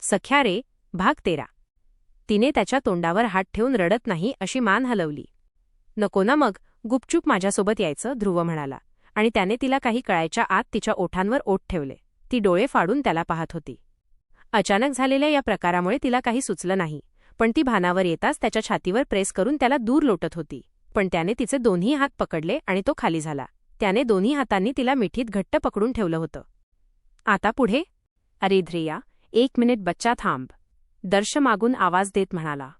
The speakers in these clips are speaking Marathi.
सख्या रे भाग तेरा. तिने त्याच्या तोंडावर हात ठेवून रडत नाही अशी मान हलवली. नको ना मग गुपचूप माझ्यासोबत यायचं ध्रुव म्हणाला आणि त्याने तिला काही कळायच्या आत तिच्या ओठांवर ओठ ठेवले. ती डोळे फाडून त्याला पाहत होती. अचानक झालेल्या या प्रकारामुळे तिला काही सुचलं नाही पण ती भानावर येताच त्याच्या छातीवर प्रेस करून त्याला दूर लोटत होती. पण त्याने तिचे दोन्ही हात पकडले आणि तो खाली झाला. त्याने दोन्ही हातांनी तिला मिठीत घट्ट पकडून ठेवलं होतं. आता पुढे? अरे ध्रेया एक मिनिट बच्चा थांब. दर्श मागून आवाज देत म्हणाला.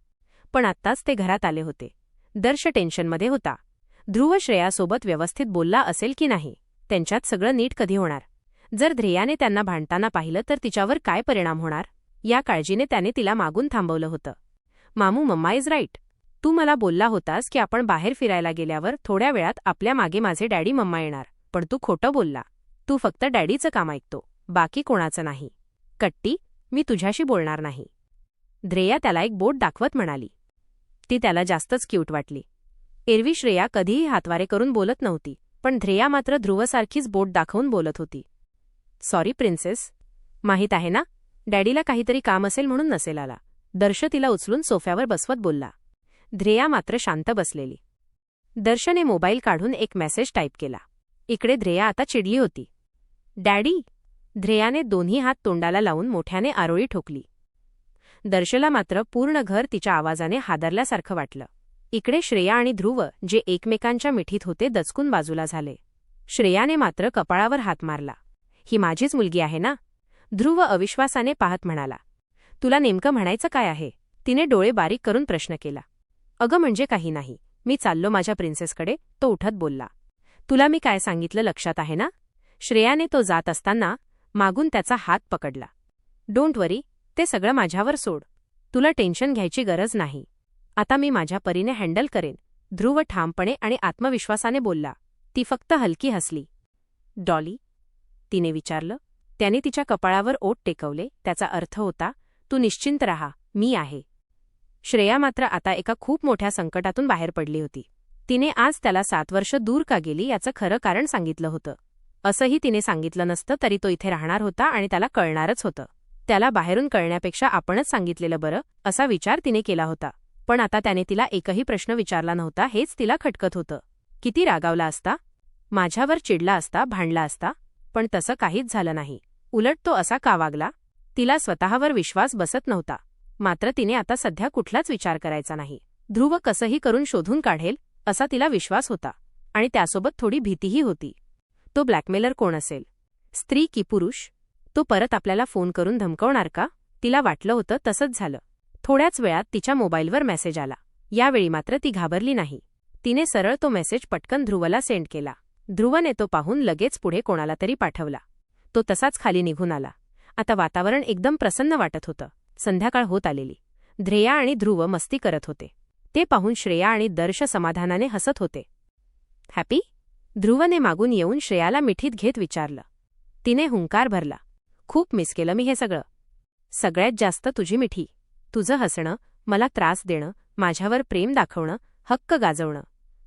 पण आत्ताच ते घरात आले होते. दर्श टेन्शनमध्ये होता. ध्रुव श्रेयासोबत व्यवस्थित बोलला असेल की नाही त्यांच्यात सगळं नीट कधी होणार? जर ध्रेयाने त्यांना भांडताना पाहिलं तर तिच्यावर काय परिणाम होणार? या काळजीने त्याने तिला मागून थांबवलं होतं. मामू मम्मा इज राईट. तू मला बोलला होतास की आपण बाहेर फिरायला गेल्यावर थोड्या वेळात आपल्या मागे माझे डॅडी मम्मा येणार पण तू खोटं बोलला. तू फक्त डॅडीचं काम ऐकतो बाकी कोणाचं नाही. कट्टी मी तुझ्याशी बोलणार नाही. ध्रेया त्याला एक बोट दाखवत म्हणाली. ती त्याला जास्तच क्यूट वाटली. एरवी श्रेया कधीही हातवारे करून बोलत नव्हती पण ध्रेया मात्र ध्रुवसारखीच बोट दाखवून बोलत होती. Sorry princess. माहीत आहे ना डॅडीला काहीतरी काम असेल म्हणून नसेल आला. दर्श तिला उचलून सोफ्यावर बसवत बोलला. ध्रेया मात्र शांत बसलेली. दर्शने मोबाईल काढून एक मेसेज टाईप केला. इकडे ध्रेया आता चिडली होती. डॅडी ध्रेयाने दोन्ही हात तोंडाला लावून मोठ्याने आरोळी ठोकली. दर्शला मात्र पूर्ण घर तिच्या आवाजाने हादरल्यासारखं वाटलं. इकडे श्रेया आणि ध्रुव जे एकमेकांच्या मिठीत होते दचकून बाजूला झाले. श्रेयाने मात्र कपाळावर हात मारला. ही माझीच मुलगी आहे ना? ध्रुव अविश्वासाने पाहत म्हणाला. तुला नेमकं म्हणायचं काय आहे? तिने डोळे बारीक करून प्रश्न केला. अगं म्हणजे काही नाही. मी चाललो माझ्या प्रिन्सेसकडे. तो उठत बोलला. तुला मी काय सांगितलं लक्षात आहे ना? श्रेयाने तो जात असताना मागून त्याचा हात पकडला. डोंट वरी ते सगळं माझ्यावर सोड. तुला टेन्शन घ्यायची गरज नाही. आता मी माझ्या परीने हँडल करेन. ध्रुव ठामपणे आणि आत्मविश्वासाने बोलला. ती फक्त हलकी हसली. डॉली तिने विचारलं. त्याने तिच्या कपाळावर ओठ टेकवले. त्याचा अर्थ होता तू निश्चिंत राहा मी आहे. श्रेया मात्र आता एका खूप मोठ्या संकटातून बाहेर पडली होती. तिने आज त्याला सात वर्ष दूर का गेली याचं खरं कारण सांगितलं होतं. असंही तिने सांगितलं नसतं तरी तो इथे राहणार होता आणि त्याला कळणारच होतं. त्याला बाहेरून कळण्यापेक्षा आपणच सांगितलेलं बरं असा विचार तिने केला होता. पण आता त्याने तिला एकही प्रश्न विचारला नव्हता हेच तिला खटकत होतं. किती रागावला असता? माझ्यावर चिडला असता भांडला असता? पण तसं काहीच झालं नाही. उलट तो असा का वागला? तिला स्वतःवर विश्वास बसत नव्हता. मात्र तिने आता सध्या कुठलाच विचार करायचा नाही. ध्रुव कसंही करून शोधून काढेल असा तिला विश्वास होता. आणि त्यासोबत थोडी भीतीही होती. तो ब्लॅकमेलर कोण असेल? स्त्री की पुरुष? तो परत आपल्याला फोन करून धमकवणार का? तिला वाटलं होतं तसंच झालं. थोड्याच वेळात तिच्या मोबाईलवर मेसेज आला. यावेळी मात्र ती घाबरली नाही. तिने सरळ तो मेसेज पटकन ध्रुवला सेंड केला. ध्रुवने तो पाहून लगेच पुढे कोणाला तरी पाठवला. तो तसाच खाली निघून आला. आता वातावरण एकदम प्रसन्न वाटत होतं. संध्याकाळ होत आलेली. ध्रेया आणि ध्रुव मस्ती करत होते. ते पाहून श्रेया आणि दर्श समाधानाने हसत होते. हॅपी? ध्रुवने मागून येऊन श्रेयाला मिठीत घेत विचारलं. तिने हुंकार भरला. खूप मिस केलं मी हे सगळं. सगळ्यात जास्त तुझी मिठी. तुझं हसणं मला त्रास देणं माझ्यावर प्रेम दाखवणं हक्क गाजवणं.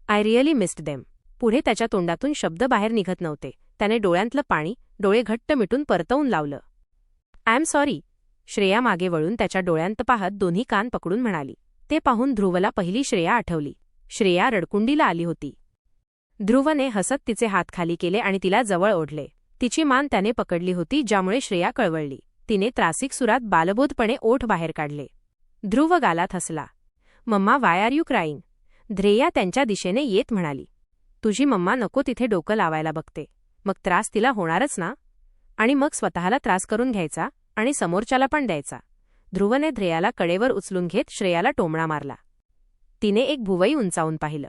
I really missed them. पुढे त्याच्या तोंडातून शब्द बाहेर निघत नव्हते. त्याने डोळ्यांतलं पाणी डोळे घट्ट मिटून परतवून लावलं. I am sorry. श्रेया मागे वळून त्याच्या डोळ्यांत पाहत दोन्ही कान पकडून म्हणाली. ते पाहून ध्रुवला पहिली श्रेया आठवली. श्रेया रडकुंडीला आली होती. ध्रुवने हसत तिचे हात खाली केले आणि तिला जवळ ओढले. तिची मान त्याने पकडली होती ज्यामुळे श्रेया कळवळली. तिने त्रासिक सुरात बालबोधपणे ओठ बाहेर काढले. ध्रुव गालात हसला. Mamma why are you crying Dhreya त्यांच्या दिशेने येत म्हणाली. तुझी मम्मा नको तिथे डोकं लावायला बघते. मग त्रास तिला होणारच ना? आणि मग स्वतःला त्रास करून घ्यायचा आणि समोरच्याला पण द्यायचा. ध्रुवने ध्रेयाला कडेवर उचलून घेत श्रेयाला टोमणा मारला. तिने एक भुवई उंचावून पाहिलं.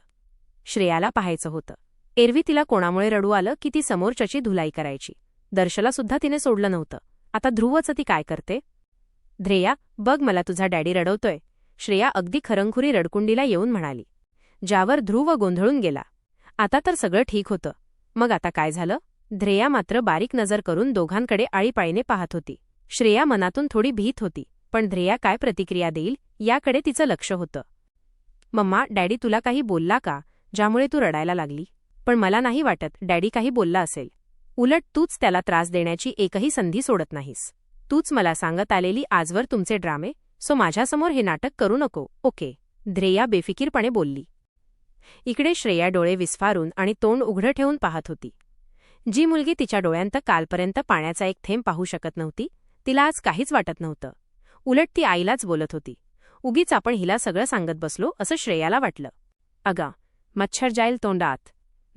श्रेयाला पाहायचं होतं. एरवी तिला कोणामुळे रडू आलं की ती समोरच्याची धुलाई करायची. दर्शला सुद्धा तिने सोडलं नव्हतं. आता ध्रुवचं ती काय करते? ध्रेया बघ मला तुझा डॅडी रडवतोय. श्रेया अगदी खरंखुरी रडकुंडीला येऊन म्हणाली. ज्यावर ध्रुव गोंधळून गेला. आता तर सगळं ठीक होतं. मग आता काय झालं? ध्रेया मात्र बारीक नजर करून दोघांकडे आळीपाळीने पाहत होती. श्रेया मनातून थोडी भीत होती. पण ध्रेया काय प्रतिक्रिया देईल याकडे तिचं लक्ष होतं. मम्मा डॅडी तुला काही बोलला का? ज्यामुळे तू रडायला लागली. पण मला नाही वाटत डॅडी काही बोलला असेल. उलट तूच त्याला त्रास देण्याची एकही संधी सोडत नाहीस. तूच मला सांगत आलेली आजवर तुमचे ड्रामे सो माझ्यासमोर हे नाटक करू नको ओके? ध्रेया बेफिकीरपणे बोलली. इकडे श्रेया डोळे विस्फारून आणि तोंड उघडं ठेवून पाहत होती. जी मुलगी तिच्या डोळ्यांत कालपर्यंत पाण्याचा एक थेंब पाहू शकत नव्हती तिला आज काहीच वाटत नव्हतं. उलट ती आईलाच बोलत होती. उगीच आपण हिला सगळं सांगत बसलो असं श्रेयाला वाटलं. अगा मच्छर जाईल तोंडात.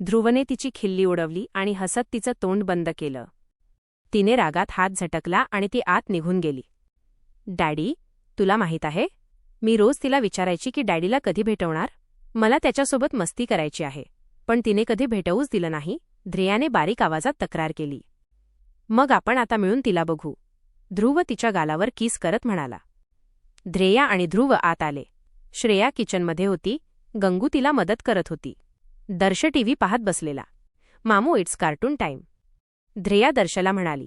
ध्रुवने तिची खिल्ली उडवली आणि हसत तिचं तोंड बंद केलं. तिने रागात हात झटकला आणि ती आत निघून गेली. डॅडी तुला माहीत आहे? मी रोज तिला विचारायची की डॅडीला कधी भेटवणार? मला त्याच्यासोबत मस्ती करायची आहे. पण तिने कधी भेटवूच दिलं नाही. ध्रेयाने बारीक आवाजात तक्रार केली. मग आपण आता मिळून तिला बघू. ध्रुव तिच्या गालावर किस करत म्हणाला. ध्रेया आणि ध्रुव आत आले. श्रेया किचनमध्ये होती. गंगू तिला मदत करत होती. दर्श टीव्ही पाहत बसलेला. मामू इट्स कार्टून टाईम ध्रेया दर्शला म्हणाली.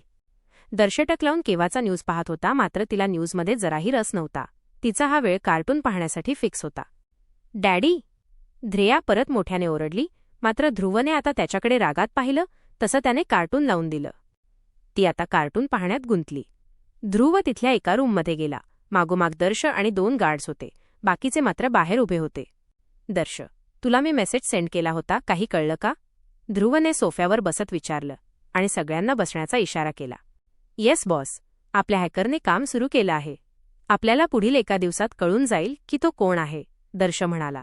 दर्श लावून केव्हाचा न्यूज पाहत होता मात्र तिला न्यूजमध्ये जराही रस नव्हता. तिचा हा वेळ कार्टून पाहण्यासाठी फिक्स होता. डॅडी! ध्रेया परत मोठ्याने ओरडली मात्र ध्रुवने आता त्याच्याकडे रागात पाहिलं तसं त्याने कार्टून लावून दिलं. ती आता कार्टून पाहण्यात गुंतली. ध्रुव तिथल्या एका रूममध्ये गेला. मागोमाग दर्श आणि दोन गार्ड्स होते. बाकीचे मात्र बाहेर उभे होते. दर्श तुला मी मेसेज सेंड केला होता काही कळलं का? ध्रुवने सोफ्यावर बसत विचारलं आणि सगळ्यांना बसण्याचा इशारा केला. Yes boss. आपल्या हॅकरने काम सुरू केलं आहे. आपल्याला पुढील एका दिवसात कळून जाईल की तो कोण आहे दर्श म्हणाला.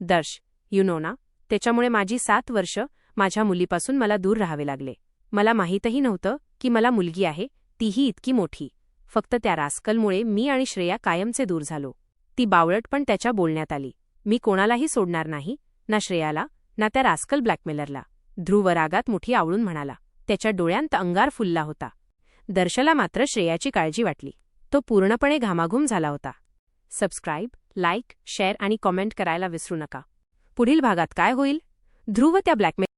दर्श यू नो ना? त्याच्यामुळे माझी सात वर्ष माझ्या मुलीपासून मला दूर राहावे लागले. मला माहीतही नव्हतं की मला मुलगी आहे तीही इतकी मोठी. फक्त त्या रास्कलमुळे मी आणि श्रेया कायमचे दूर झालो. ती बावळट पण त्याच्या बोलण्यात आली. मी कोणालाही सोडणार नाही ना श्रेयाला ना त्या रास्कल ब्लॅकमेलरला. ध्रुव रागात मुठी आवळून म्हणाला. त्याच्या डोळ्यांत अंगार फुलला होता. दर्शला मात्र श्रेयाची काळजी वाटली. तो पूर्णपणे घामाघूम झाला होता. सबस्क्राईब लाईक शेअर आणि कॉमेंट करायला विसरू नका. पुढील भागात काय होईल? ध्रुव त्या ब्लॅकमेल